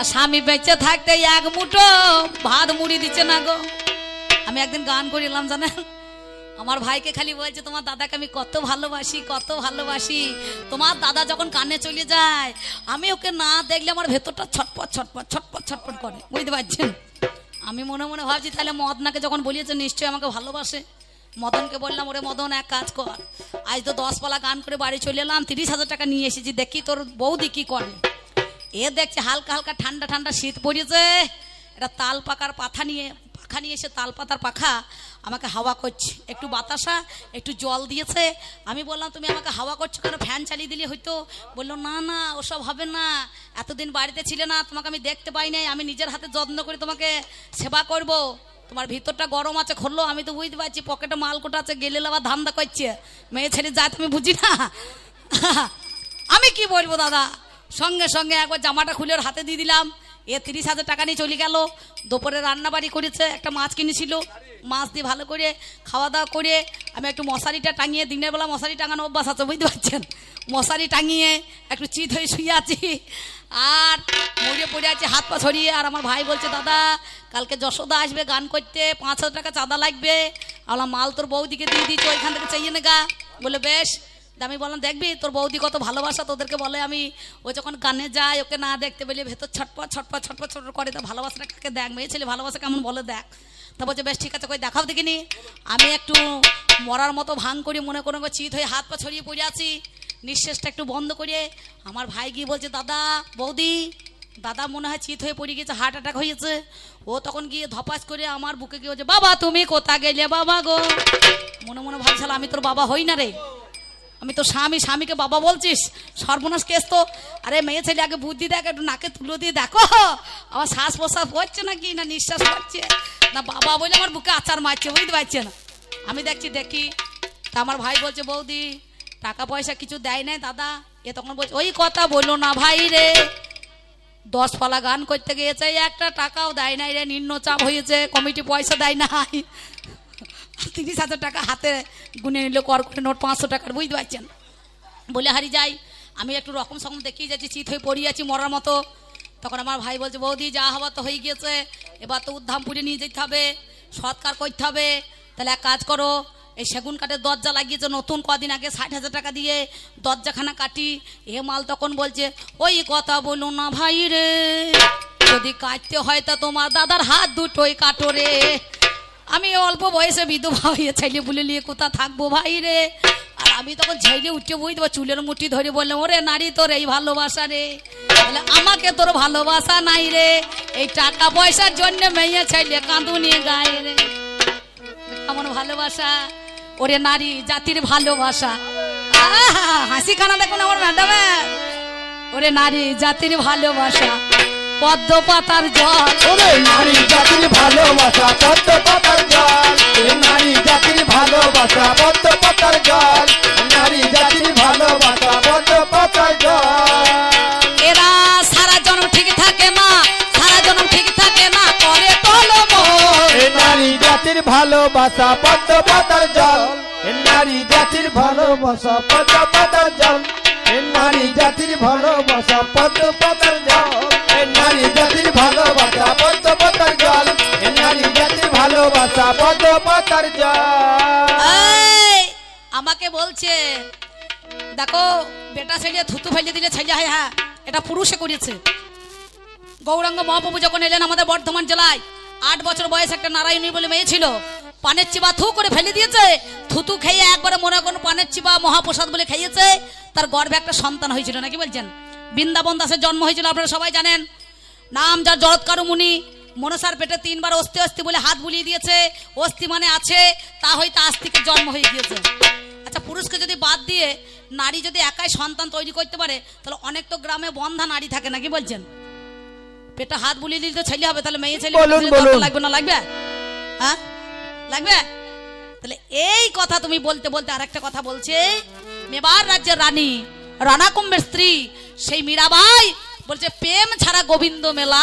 আর স্বামী বেঁচে থাকতে এক মুঠো ভাত মুড়ি দিচ্ছে না গো। আমি একদিন গান করিলাম, জানেন? আমার ভাইকে খালি বলছে, তোমার দাদাকে আমি কত ভালোবাসি কত ভালোবাসি। তোমার দাদা যখন কানে চলে যায়, আমি ওকে না দেখলে আমার ভেতরটা ছটপট ছটপট ছটপট ছটপট করে। বুঝতে পারছেন? আমি মনে মনে ভাবছি, তাহলে মদনাকে যখন বলিয়েছে, নিশ্চয়ই আমাকে ভালোবাসে। মদনকে বললাম, ওরে মদন, এক কাজ কর। আজ তো দশ পালা গান করে বাড়ি চলে এলাম, তিরিশ হাজার টাকা নিয়ে এসেছি। দেখি তোর বৌদি কি করে? এ দেখছে হালকা হালকা ঠান্ডা ঠান্ডা শীত পড়েছে। এটা তাল পাকার পাথা নিয়ে, পাখা নিয়ে এসে তাল পাতার পাখা আমাকে হাওয়া করছে। একটু বাতাসা, একটু জল দিয়েছে। আমি বললাম, তুমি আমাকে হাওয়া করছ কেন? ফ্যান চালিয়ে দিলে হয়তো বলল, না না, ওসব হবে না। এতদিন বাড়িতে ছিলে না, তোমাকে আমি দেখতে পাই নাই। আমি নিজের হাতে যত্ন করে তোমাকে সেবা করব। তোমার ভিতরটা গরম আছে খুললো আমি তো বুঝতে পারছি, পকেটে মাল কোটা আছে, গেলে আবার ধান্দা করছে। মেয়ে ছেলে যায় তুমি বুঝি না। আমি কি বলব, দাদা? সঙ্গে সঙ্গে একবার জামাটা খুলে ওর হাতে দিয়ে দিলাম। এ তিরিশ হাজার টাকা নিয়ে চলে গেল। দুপুরে রান্না বাড়ি করেছে, একটা মাছ কিনেছিল। মাছ দিয়ে ভালো করে খাওয়া দাওয়া করে আমি একটু মশারিটা টাঙিয়ে দিনের বেলা মশারি টাঙানো অভ্যাস আছে, বুঝতে পারছেন? মশারি টাঙিয়ে একটু চিত হয়ে শুয়ে আছি। আর মরিয়ে পড়ে আছে, হাত পা ছড়িয়ে। আর আমার ভাই বলছে, দাদা, কালকে যশোদা আসবে গান করতে, পাঁচ হাজার টাকা চাঁদা লাগবে। আমার মাল তোর বৌদিকে দিয়ে দিচ্ছ ওইখান থেকে চাইয়ে নেগা বলে, বেশ। আমি বললাম, দেখবি, তোর বৌদি কত ভালোবাসা, তোদেরকে বলে আমি, ও যখন গানে যায়, ওকে না দেখতে পেলে ভেতর ছটপট ছটপট ছটপট ছটপট করে তো ভালোবাসাটা কাকে দেখ? মেয়ে ছেলে ভালোবাসা কেমন বলে দেখ? তা বলছে, বেশ, ঠিক আছে, কই, দেখাও দেখিনি। আমি একটু মরার মতো ভাঙ করি, মনে কোনো চিত হয়ে হাত পা ছড়িয়ে পড়ে আছি। নিঃশ্বাসটা একটু বন্ধ করে আমার ভাই গিয়ে বলছে, দাদা, বৌদি, দাদা মনে হয় চিত হয়ে পড়ে গেছে হার্ট অ্যাটাক হয়েছে। ও তখন গিয়ে ধপাস করে আমার বুকে গিয়ে বলছে, বাবা, তুমি কোথা গেলে, বাবা গো? মনে মনে ভাবছিলাম আমি তোর বাবা হই না রে। আমি তো স্বামী, স্বামীকে বাবা বলছিস? সর্বনাশ কেস তো। আরে মেয়ে ছেলে, আগে বুদ্ধি দেখ, একটু নাকে তুলো দিয়ে দেখো। আমার শ্বাস প্রশ্বাস হচ্ছে নাকি? না নিঃশ্বাস হচ্ছে না বাবা বলে আমার বুকে আচার মারছে, বুঝতে পারছে না। আমি দেখছি, দেখি। তা আমার ভাই বলছে, বৌদি টাকা পয়সা কিছু দেয় নাই দাদা? এ তখন বলছে, ওই কথা বলল না ভাই রে। দশ পালা গান করতে গিয়েছে, একটা টাকাও দেয় নাই রে নিম্ন চাপ হয়েছে, কমিটি পয়সা দেয় নাই। তিরিশ হাজার টাকা হাতে গুনে নিল কর করে নোট পাঁচশো টাকার, বুঝতে পারছেন? বলে, হারি, যাই। আমি একটু রকম সকম দেখিয়ে যাচ্ছি চিত হয়ে পড়ে আছি মরার মতো। তখন আমার ভাই বলছে, বৌদি, যা হওয়া তো হয়ে গিয়েছে। এবার তো উদ্ধামপুরে নিয়ে যেতে হবে, সৎকার করতে হবে। তাহলে এক কাজ করো, এই সেগুন কাঠের দরজা লাগিয়েছে, নতুন কদিন আগে ষাট হাজার টাকা দিয়ে দরজাখানা কাটি। এ মাল তখন বলছে, ওই কথা বলো না ভাই রে, যদি কাটতে হয় তা তোমার দাদার হাত দুটোই কাটো রে। আমি অল্প বয়সে বিধবা হয়ে ছেলে বলে নিয়ে কোথা থাকব ভাই রে? আর আমি তখন ঝেড়ে উঠে বুঝতে দেবো, চুলের মুঠি ধরে বললাম ওরে নারী, তোর এই ভালোবাসা রে? বলে, আমাকে তোর ভালোবাসা নাই রে। এই টাকা পয়সার জন্য মেয়ে ছেলে কাঁদুনি গায়ে রে। আমার ভালোবাসা? ওরে নারী, জাতির ভালোবাসা। হাসি খানা দেখুন আমার ম্যাডামের। ওরে নারী, জাতির ভালোবাসা। পদ্ম পাতার জল। ওরে নারী জাতির ভালোবাসা পদ্ম পাতার জল নারী জাতির ভালোবাসা পদ্ম পাতার জল নারী জাতির ভালোবাসা পদ্ম পাতার জল। এরা সারা জন্ম ঠিক থাকে না সারা জন্ম ঠিক থাকে না করে এ নারী জাতির ভালোবাসা পদ্ম পাতার জল নারী জাতির ভালোবাসা পদ্ম পাতার জল নারী জাতির ভালোবাসা পদ্ম পাতার জল। জাতির ভালোবাসা পাতার জল। এ নারী জাতির ভালোবাসা পাতার জল। আমাকে বলছে, দেখো, বেটা ছেলে থুতু ফেলে দিলে ছেলে হয় হ্যাঁ এটা পুরুষে করেছে। গৌরাঙ্গ মহাপ্রভু যখন এলেন আমাদের বর্ধমান জেলায়, আট বছর বয়স একটা নারায়ণী বলে মেয়ে ছিল, পানের চিবা থু করে ফেলে দিয়েছে, থুতু খেয়ে একবারে মনে করুন পানের চিবা মহাপ্রসাদ বলে খাইয়েছে তার গর্ভে একটা সন্তান হয়েছিল, নাকি বলছেন? বৃন্দাবন দাসের জন্ম হয়েছিল, আপনারা সবাই জানেন। নাম যার জরৎকারু মুনি মনসার পেটে তিনবার অস্থি অস্থি বলে হাত বুলিয়ে দিয়েছে। অস্থি মানে আছে তা হয়তো আজ থেকে জন্ম হয়ে গিয়েছে। আচ্ছা পুরুষকে যদি বাদ দিয়ে নারী যদি একাই সন্তান তৈরি করতে পারে তাহলে অনেক তো গ্রামে বন্ধা নারী থাকে নাকি বলছেন? পেটে হাত বুলিয়ে দিলে তো ছেলে হবে তাহলে মেয়ে ছেলে লাগবে না লাগবে? হ্যাঁ? লাগবে? তাহলে এই কথা তুমি বলতে বলতে আরেকটা কথা বলছে। মেবার রাজ্যের রানী রানা কুম্ভের স্ত্রী সেই মীরাবাই বলছে প্রেম ছাড়া গোবিন্দ মেলা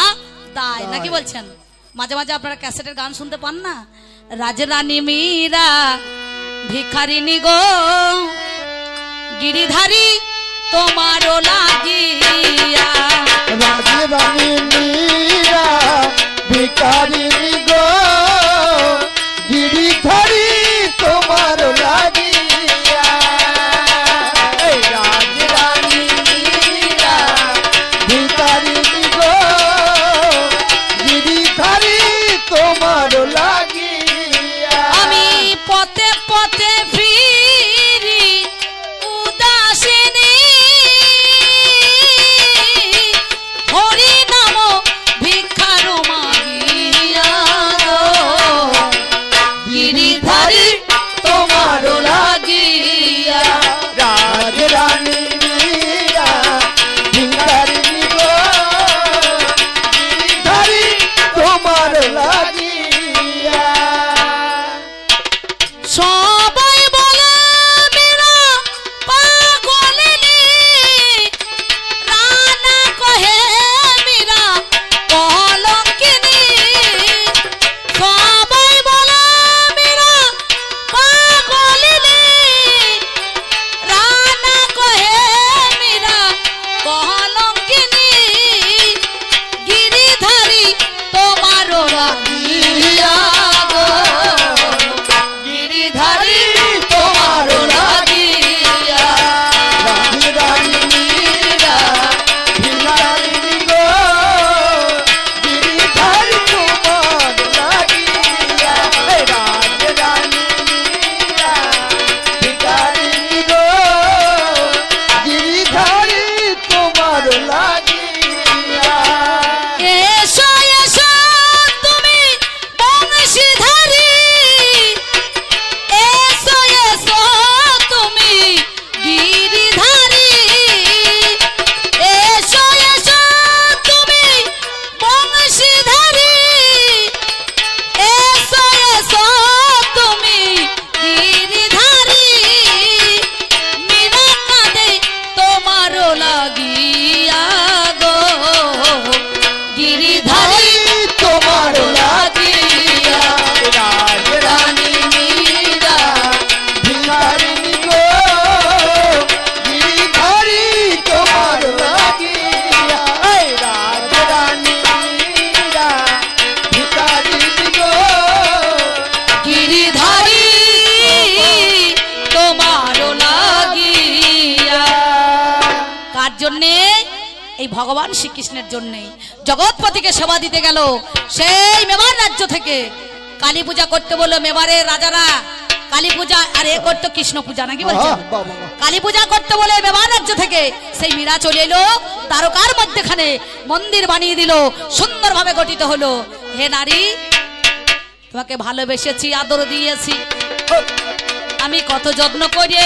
দায়। নাকি বলছেন? মাঝে মাঝে আপনারা ক্যাসেটের গান শুনতে পান না? রাজরানী মীরা ভিখারিনী গো গিরিধারী তোমারও লাগিয়া। ভিখারিনী গো গিরিধারী এই ভগবান শ্রীকৃষ্ণের জন্যই। জগৎপতিকে সেবা দিতে গেল সেই মেবার রাজ্য থেকে। কালী পূজা করতে বলল মেবারের রাজারা কালী পূজা আর এ করতো কৃষ্ণ পূজা নাকি বাহ। কালী পূজা করতে বলে মেবার রাজ্য থেকে সেই মীরা চলে এলো তারকার মধ্যেখানে মন্দির বানিয়ে দিল সুন্দরভাবে গঠিত হলো। হে নারী তোমাকে ভালোবেসেছি আদর দিয়েছি। আমি কত যত্ন করে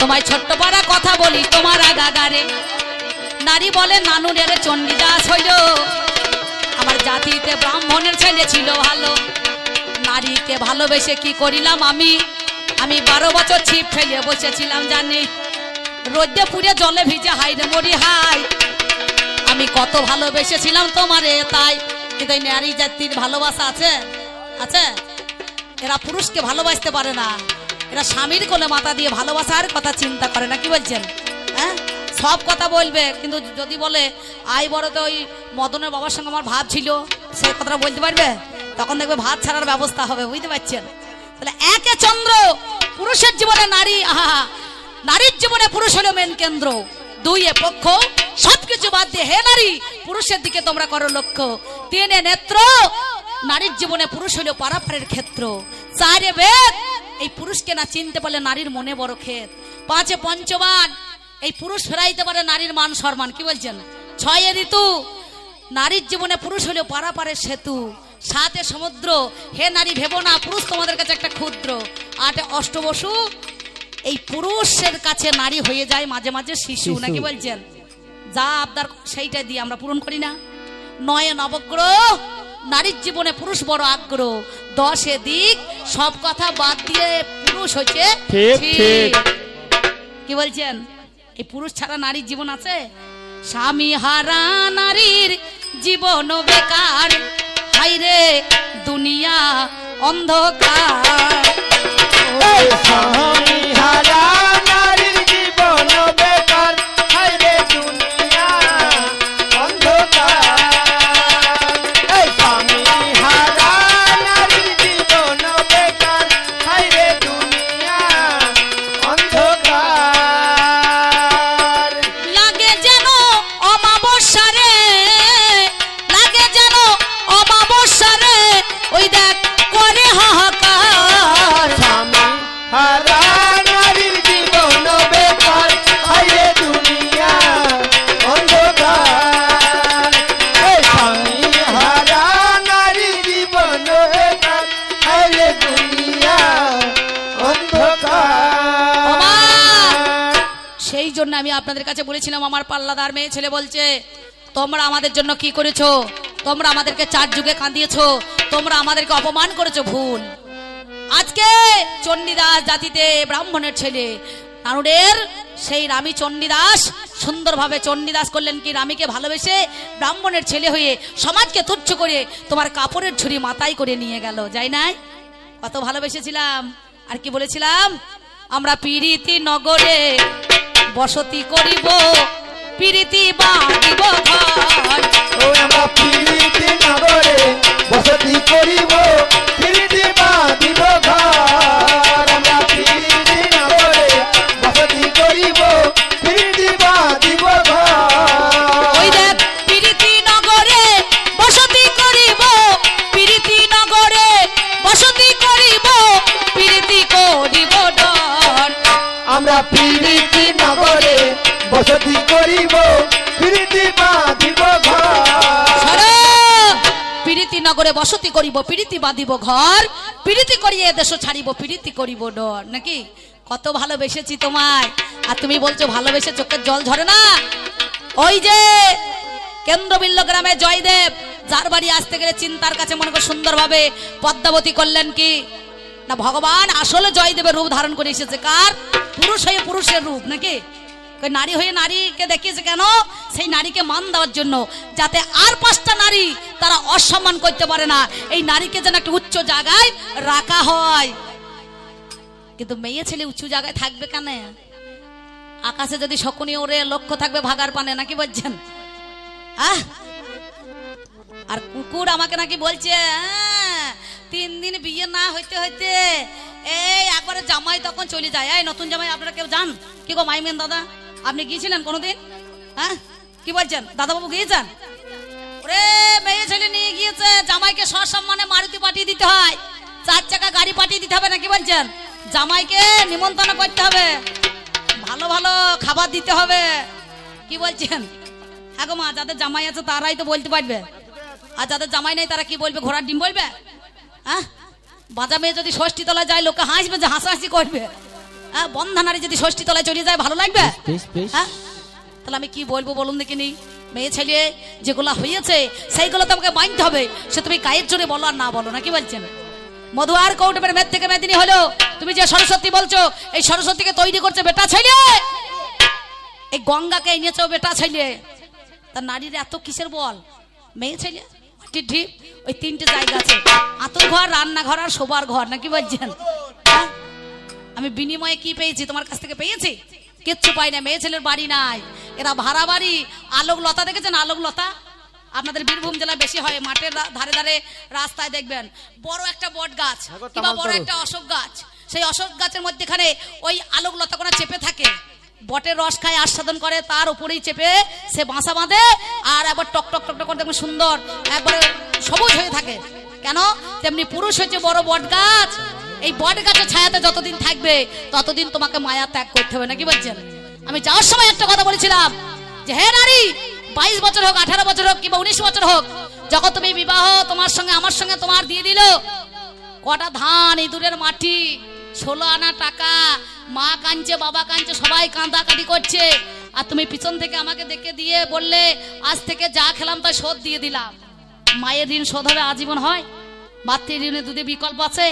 তোমায় ছোট্ট পাড়া কথা বলি তোমার আগাগারে। নারী বলে নানু রে চণ্ডীদাস হইল। আমার জাতিতে ব্রাহ্মণের ছেলে ছিল ভালো। নারীকে ভালোবেসে কি করিলাম আমি? আমি বারো বছর ছিপ ফেলে বসেছিলাম, জানি। রোদে পুড়ে জলে ভিজে হাই রে মরি হাই আমি কত ভালোবেসেছিলাম তোমারে, তাই। কিন্তু নারী জাতির ভালোবাসা আছে? আছে? এরা পুরুষকে ভালোবাসতে পারে না। এরা স্বামীর কোলে মাথা দিয়ে ভালোবাসার কথা চিন্তা করে না, কি বলছেন? হ্যাঁ? সব কথা বলবে, কিন্তু যদি বলে আই বড় তো ওই মদনের বাবার সঙ্গে আমার ভাব ছিল সে কথাটা বলতে পারবে? তখন দেখবে ভাত ছাড়ার ব্যবস্থা হবে, বুঝতে পারছেন? তাহলে একে চন্দ্র, পুরুষের জীবনে নারী, আহা নারীর জীবনে পুরুষ হলো মেন কেন্দ্র। দুই এ পক্ষ, সবকিছু বাদ দিয়ে, হে নারী, পুরুষের দিকে তোমরা করো লক্ষ্য। তিনে নেত্র, নারীর জীবনে পুরুষ হলো পারাপারের ক্ষেত্র। চারে বেদ, এই পুরুষকে না চিনতে পারলে নারীর মনে বড় ক্ষেত। পাঁচে পঞ্চবান এই পুরুষ ফেরাইতে পারে নারীর মান সম্মান কি বলছেন? ছয়ে ঋতু নারীর জীবনে পুরুষ হলো পারাপারের সেতু। সাতে সমুদ্র হে নারী ভেবো না পুরুষ তোমাদের কাছে একটা ক্ষুদ্র। আটে অষ্টবসু এই পুরুষের কাছে নারী হয়ে যায় মাঝে মাঝে শিশু। নাকি বলছেন? যা আবদার সেইটা দিয়ে আমরা পূরণ করি না। নয়ে নবগ্রহ নারীর জীবনে পুরুষ বড় আগ্রহ। দশে দিক সব কথা বাদ দিয়ে পুরুষ হচ্ছে। কি বলছেন? এই পুরুষ ছাড়া নারীর জীবন আছে? স্বামী হারা নারীর জীবন বেকার। হাইরে দুনিয়া অন্ধকার। কাছে বলেছিলাম, আমার পাল্লাদার মেয়ে ছেলে বলছে, তোমরা আমাদের জন্য কি করেছ? তোমরা আমাদেরকে চার যুগে কাঁদিয়েছো, তোমরা আমাদেরকে অপমান করেছ, ভুল। আজকে চণ্ডীদাস জাতিতে ব্রাহ্মণের ছেলে নানুরের সেই রামী চণ্ডীদাস, সুন্দরভাবে চণ্ডীদাস করলেন কি? রামীকে ভালোবেসে ব্রাহ্মণের ছেলে হয়ে সমাজকে তুচ্ছ করে তোমার কাপড়ের ছুরি মাথায় করে নিয়ে গেল, যাই নাই? কত ভালোবেসেছিলাম। আর কি বলেছিলাম? আমরা পিরিতি নগরে বসতি করিব প্রীতি বাঁধিব ঘর। আমরা প্রীতি নগরে বসতি করিব প্রীতি বাঁধিব করিব পিরিতি বাঁধিব ঘর। পিরিতি করিয়ে দেশ ছাড়িব, পিরিতি করিব ডর নাকি? কত ভালোবেসেছি তোমায়। আর তুমি বলছো, ভালোবেসে চোখের জল ঝরে না। ওই যে কেন্দ্রবিল্ল গ্রামে জয়দেব, যার বাড়ি আসতে গেলে চিন্তার কাছে মনে করে সুন্দরভাবে পদ্মাবতী করলেন কি? না, ভগবান আসলে জয়দেবের রূপ ধারণ করে এসেছে। কার? পুরুষ হয়ে পুরুষের রূপ, নাকি? নারী হয়ে নারীকে দেখিয়েছে কেন? সেই নারীকে মান দেওয়ার জন্য যাতে আর পাঁচটা নারী তারা অসম্মান করতে পারে না। এই নারীকে যেন একটা উচ্চ জায়গায় রাখা হয়। কিন্তু মেয়ে ছেলে উঁচু জায়গায় থাকবে কেন? আকাশে যদি শকুনি ওরে লক্ষ্য থাকবে ভাগার পানে নাকি বলছেন? আহ! আর কুকুর আমাকে নাকি বলছে "হ্যাঁ, তিন দিন বিয়ে না হইতে হইতে এই একবারে জামাই তখন চলে যায়। এই নতুন জামাই আপনারা কেউ যান কি গো মাইমেন দাদা? আপনি গিয়েছিলেন কোনোদিন? হ্যাঁ? কি বলছেন? দাদাবাবু গিয়েছেন? ওরে, মেয়ে ছেলে নিয়ে গিয়েছে, জামাইকে সসম্মানে মারুতি পাঠিয়ে দিতে হয়। চার চাকা গাড়ি পাঠিয়ে দিতে হবে না, কি বলছেন? জামাইকে নিমন্ত্রণ করতে হবে। ভালো ভালো খাবার দিতে হবে। কি বলছেন? হ্যাঁ মা, যাদের জামাই আছে তারাই তো বলতে পারবে। আর যাদের জামাই নেই, তারা কি বলবে? ঘোড়ার ডিম বলবে? হ্যাঁ? বাজা মেয়ে যদি ষষ্ঠী তলায় যায়, লোকে হাসবে যে হাসাহাসি করবে। হ্যাঁ বন্ধানারি যদি ষষ্ঠী তলায় চলে যায় ভালো লাগবে? হ্যাঁ? তাহলে আমি কি বলব বলুন দেখিনি মেয়ে ছেলে যেগুলো হয়েছে সেইগুলো তো আমাকে মানতে হবে। সে তুমি গায়ের জোরে বলো আর না বলো না কি বলছেন? মধু আর কৌটবের মেদ থেকে মেদিনী হলো। তুমি যে সরস্বতী বলছো এই সরস্বতীকে তৈরি করছে বেটা ছেলে! এই গঙ্গাকে এনেছো বেটা ছেলে। তা নারীর এত কিসের বল? মেয়ে ছেলে? মাটির ঢিপ ওই তিনটে জায়গা আছে। আতর ঘর রান্নাঘর আর শোবার ঘর নাকি বলছেন? আমি বিনিময়ে কি পেয়েছি? তোমার কাছ থেকে পেয়েছি? কিচ্ছু পাই না মেয়ে ছেলের বাড়ি নাই। এরা ভাড়া বাড়ি। আলোক লতা দেখেছেন? আলোক লতা? আপনাদের বীরভূম জেলা বেশি হয় মাঠের ধারে ধারে রাস্তায় দেখবেন। বড় একটা বট গাছ হ্যাঁ কিংবা বড় একটা অশোক গাছ। সেই অশোক গাছের মধ্যেখানে ওই আলোক লতা কোনো চেপে থাকে। বটের রস খায় আস্বাদন করে তার উপরেই চেপে সে বাসা বাঁধে আর একবার টক টক টক টক করে দেখবেন সুন্দর একবারে সবুজ হয়ে থাকে। কেন? তেমনি পুরুষ হচ্ছে বড় বট গাছ এই বট গাছের ছায়াতে যতদিন থাকবে, ততদিন তোমাকে মায়া ত্যাগ করতে হবে, নাকি বলছেন? আমি যাওয়ার সময় একটা কথা বলেছিলাম যে, হে নারী, বাইশ বছর হোক, আঠারো বছর হোক, কিংবা উনিশ বছর হোক, যখন তুমি বিবাহ তোমার সঙ্গে, আমার সঙ্গে তোমার দিয়ে দিল, কটা ধান, ইঁদুরের মাটি, ষোলো আনা টাকা, মা কাঁদছে, বাবা কাঁদছে, সবাই কাঁদাকাটি করছে, আর তুমি পিছন থেকে আমাকে দেখে দিয়ে বললে, আজ থেকে যা খেলাম তাই শোধ দিয়ে দিলাম। মায়ের ঋণ শোধ হবে, আজীবন হয়? মাতৃ ঋণে দুধে বিকল্প আছে?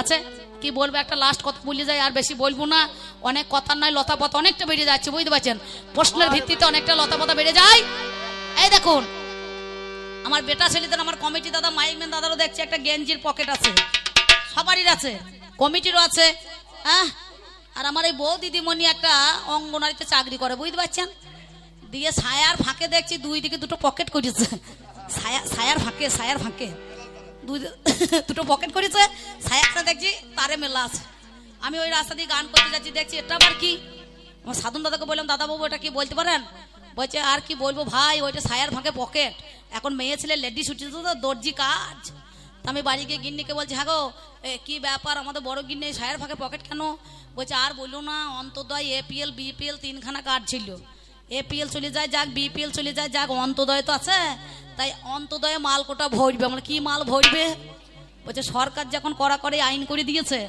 আছে? কি বলব? একটা লাস্ট কথা বলে যায় আর বেশি বলব না। অনেক কথার নয় লতাপথ অনেকটা বেড়ে যাচ্ছে বুঝতে পারছেন? প্রশ্নের ভিত্তিতে অনেকটা লতাপথা বেড়ে যায়। এই দেখুন আমার বেটা ছেলেদের আমার কমিটি দাদা মাইক ম্যান দাদারও দেখছি একটা গেঞ্জির পকেট আছে। সবারই আছে কমিটিরও আছে হ্যাঁ? আর আমার এই বউ দিদিমণি একটা অঙ্গনারীতে চাকরি করে বুঝতে পারছেন? দিয়ে ছায়ার ফাঁকে দেখছি দুই দিকে দুটো পকেট করেছে। ছায়া ছায়ার ফাঁকে ছায়ার ফাঁকে। দুটো পকেট করেছে। ছায়াটা দেখছি তারে মেলা আছে। আমি ওই রাস্তা দিয়ে গান করতে যাচ্ছি দেখছি এটা আবার কি? আমার সাধন দাদাকে বললাম দাদা বাবু এটা কি বলতে পারেন? বলছে আর কি বলব ভাই ওইটা সায়ার ফাঁকে পকেট এখন মেয়ে ছেলে লেডিস উঠেছে তো দর্জি কাজ। তা আমি বাড়ি গিয়ে গিন্নিকে বলছি হ্যাঁ গো এ, কি ব্যাপার? আমাদের বড় গিন্নি ছায়ার ফাঁকে পকেট কেন? বলছে আর বলল না অন্তদয় এপিএল বিপিএল তিনখানা কার্ড ছিল। এপিএল চলে যায়, যাক বিপিএল চলে যায়, যাক অন্তদয় তো আছে। তাই অন্তদয়ে মাল কোটা ভরবে। আমরা কি মাল ভরবে? বলছে, সরকার যখন করা করে আইন করে দিয়েছে,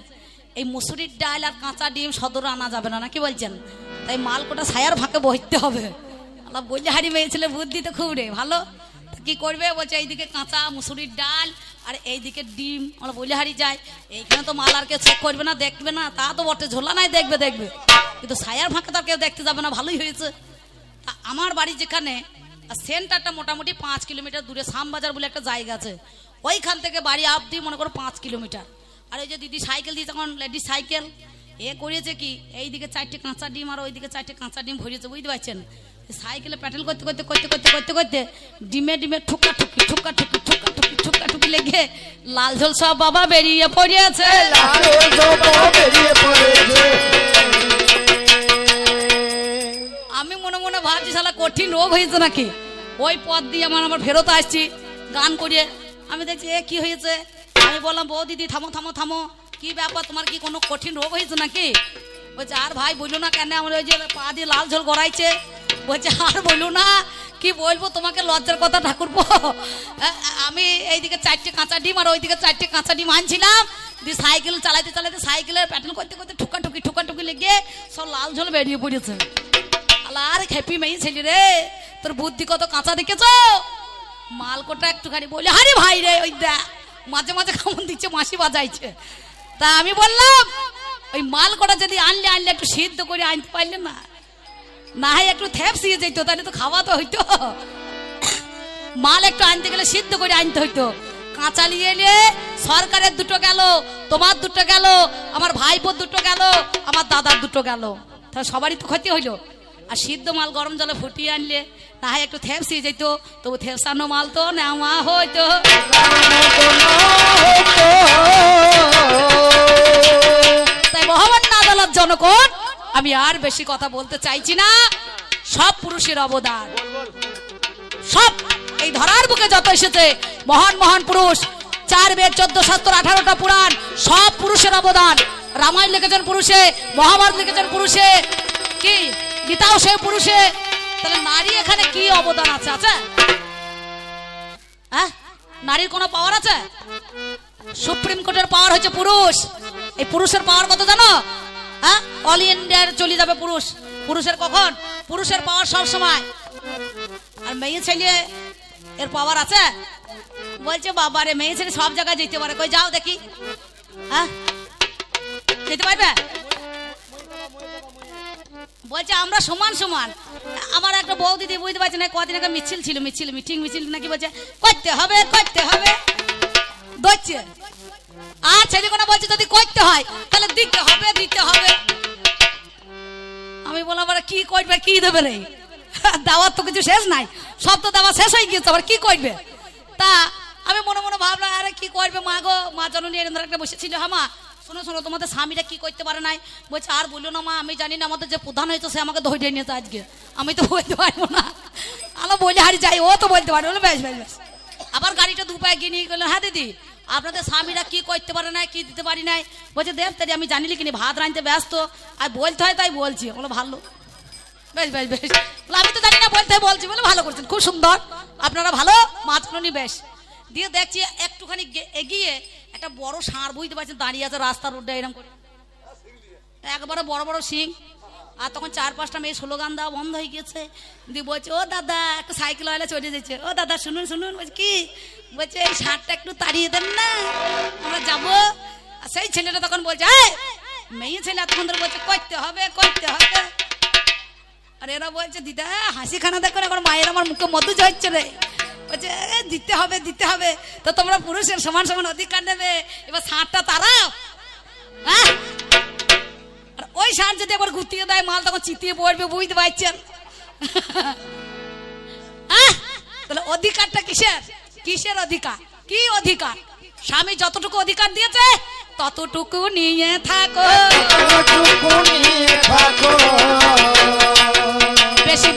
এই মুসুরির ডাল আর কাঁচা ডিম সদর আনা যাবে না নাকি বলছেন? তাই মাল কোটা ছায়ার ফাঁকে বইতে হবে। আল্লাহ বললে হাড়ি মেয়ে ছেলে, বুদ্ধি তো খুব রে, ভালো? কি করবে? বলছে, এইদিকে কাঁচা মুসুরির ডাল আর এইদিকে ডিম। আমরা বলে হারি যাই। এইখানে তো মাল আর কেউ চেক করবে না, দেখবে না। তা তো বটে, ঝোলা নাই, দেখবে দেখবে। কিন্তু ছায়ার ফাঁকে তো আর কেউ দেখতে যাবে না, ভালোই হয়েছে। আমার বাড়ি যেখানে সেন্টারটা মোটামুটি পাঁচ কিলোমিটার দূরে, শ্যামবাজার বলে একটা জায়গা আছে। ওইখান থেকে বাড়ি অবধি মনে করো পাঁচ কিলোমিটার। আর ওই যে দিদি সাইকেল দিয়ে তখন লেডিস সাইকেল। এ করিয়েছে কি? এইদিকে চারটে কাঁচা ডিম, আর ওইদিকে চারটে কাঁচা ডিম ভরিয়েছে, বুঝতে পারছেন? সাইকেলে প্যাটেল করতে করতে করতে করতে করতে করতে ডিমে ডিমে ঠুকা ঠুকি ঠুকা ঠুকি ঠুকা ঠুকি ঠুকা ঠুকি লেগে লাল ঝোল সব বাবা বেরিয়ে পড়িয়েছে। লালো জবা বেরিয়ে পড়েছে। আমি মনে মনে ভাবছি, শালা কঠিন রোগ হয়েছে নাকি? ওই পথ দিয়ে আমার আমার ফেরত আসছি, গান করিয়ে। আমি দেখছি, এ, কি হয়েছে? আমি বললাম, বউ দিদি, থামো থামো থামো। কি ব্যাপার, তোমার কি কোনো কঠিন রোগ হয়েছে নাকি? বলছে, আর ভাই বলল না কেন, আমার ওই যে পা দিয়ে লাল ঝোল গড়াইছে। বলছে, আর বলল না, কি বলব, তোমাকে লজ্জার কথা ঠাকুরপো। আমি এইদিকে চারটে কাঁচা ডিম আর ওইদিকে চারটে কাঁচা ডিম আনছিলাম। দিয়ে সাইকেল চালাইতে চালাইতে সাইকেলের প্যাটেল করতে করতে ঠুকাঠুকি ঠুকাঠুকি লেগে সব লাল ঝোল বেরিয়ে পড়েছে। আলা আর খেপি মেয়ে ছেলে রে। তোর বুদ্ধি কত কাঁচা দেখেছ? মালকোটা একটুখানি বলে, আরে ভাই রে, ওই দেখ, মাঝে মাঝে কেমন দিচ্ছে, মাসি বাজাইছে। তা আমি বললাম, ওই মালকোটা যদি আনলে আনলে একটু সিদ্ধ করে আনতে পারলে না? না হয় একটু থ্যাপসিয়ে যেত, তাহলে তো খাওয়া তো হইতো। মাল একটু আনতে গেলে সিদ্ধ করে আনতে হইতো। কাঁচা নিয়ে এলে, সরকারের দুটো গেল, তোমার দুটো গেল, আমার ভাইপোর দুটো গেল, আমার দাদার দুটো গেল। তাহলে সবারই তো ক্ষতি হইল। আর সিদ্ধ মাল গরম জলে ফুটিয়ে আনলে না একটু থেপসিয়ে যেত তবু থেপসানো মাল তো নেওয়া হইতো। তাই মহামান্য আদালত জনগণ আমি আর বেশি কথা বলতে চাইছি না। সব পুরুষের অবদান। সব এই ধরার বুকে যত এসেছে, মহান মহান পুরুষ, চার বেদ, চোদ্দ সত্তর আঠারোটা পুরাণ, সব পুরুষের অবদান। রামায়ণ লিখেছেন পুরুষে, মহাভারত লিখেছেন পুরুষে। কি? গীতাও সে পুরুষে। তাহলে নারী এখানে কি অবদান আছে? আছে? হ্যাঁ? নারীর কোনো পাওয়ার আছে? সুপ্রিম কোর্টের পাওয়ার হচ্ছে পুরুষ। এই পুরুষের পাওয়ার কত জানো? হ্যাঁ? অল ইন্ডিয়ার চলে যাবে পুরুষ। পুরুষের কখন? পুরুষের পাওয়ার সব সময়। আর মেয়ে ছেলে এর পাওয়ার আছে? বলছে বাবা রে মেয়ে ছেলে সব জায়গায় যেতে পারে। কই যাও দেখি। হ্যাঁ? যেতে পারবে? বলছে, আমরা সমান সমান। আমার একটা বউ দিদি বুঝতে পারছি না, কদিন আগে মিছিল ছিল, মিছিল, মিটিং, মিছিল, নাকি বলছে, করতে হবে করতে হবে। দচ্ছে আর ছেলে কোনো বলছে, যদি করতে হয়, তাহলে দিতে হবে দিতে হবে। আমি বললাম আবার কি করবে, কি দেবে রে? দাওয়ার তো কিছু শেষ নাই, সব তো দেওয়া শেষ হয়ে গিয়েছে, আবার কি করবে? তা আমি মনে মনে ভাবলাম, আরে কি করবে মা গো? মা জননী এরকম একটা বসেছিল হ্যাঁ মা শোনো শোনো, তোমাদের স্বামীরা কি করতে পারে নাই? বলছে, আর বলল না, মা, আমি জানি না, আমাদের যে প্রধান হয়েছে, সে আমাকে ধরে নিয়েছে আজকে। আমি তো বলতে পারব না। আলো বলে হারি যাই, ও তো বলতে পারবে বলে, বেশ বেশ বেশ। আবার গাড়িটা দু পায়ে গিয়ে নিয়ে গেলেন হ্যাঁ দিদি, আপনাদের স্বামীরা কি করতে পারে না কি দিতে পারি নাই? বলছে দেব তারি আমি জানিলি কিনি ভাত রাঁধতে ব্যস্ত। আর বলতে হয়, তাই বলছি। বলো, ভালো। বেশ বেশ বেশ। আমি তো জানি না, বলতে বলছি। বলে, ভালো করছেন, খুব সুন্দর। আপনারা ভালো মাছ নি বেশ। দিয়ে দেখছি, একটুখানি এগিয়ে একটা বড় ষাঁড় বুঝতে পারছেন? দাঁড়িয়ে আছে রাস্তার রোডে এরকম করে। একবারে বড় বড় সিং। আর তখন চার পাঁচটা মেয়ে স্লোগান দেওয়া বন্ধ হয়ে গেছে দিয়ে বলছে ও দাদা একটা সাইকেল ওয়ালা চলে যাচ্ছে ও দাদা শুনুন শুনুন। বলছে কি? বলছে এই ষাঁড়টা একটু তাড়িয়ে দেন না আমরা যাব। আর সেই ছেলেটা তখন বলছে "এই, মেয়ে ছেলে এতক্ষণ ধরে বলছে করতে হবে করতে হবে। আর এরা বলছে দিদা হাসি খানা দেখো এখন মায়ের আমার মুখে মধু ঝরছে রে। বলছে দিতে হবে দিতে হবে। তো তোমরা পুরুষের সমান সমান অধিকার নেবে। এবার ষাঁড়টা তারা হ্যাঁ? আর ওই ষাঁড় যদি একবার ঘুরতে দেয় মাল তখন চিতিয়ে পড়বে বুঝতে পারছেন? হ্যাঁ? তাহলে অধিকারটা কিসের? কিসের অধিকার? কি অধিকার? স্বামী যতটুকু অধিকার দিয়েছে ততটুকু নিয়ে থাকো। বেশি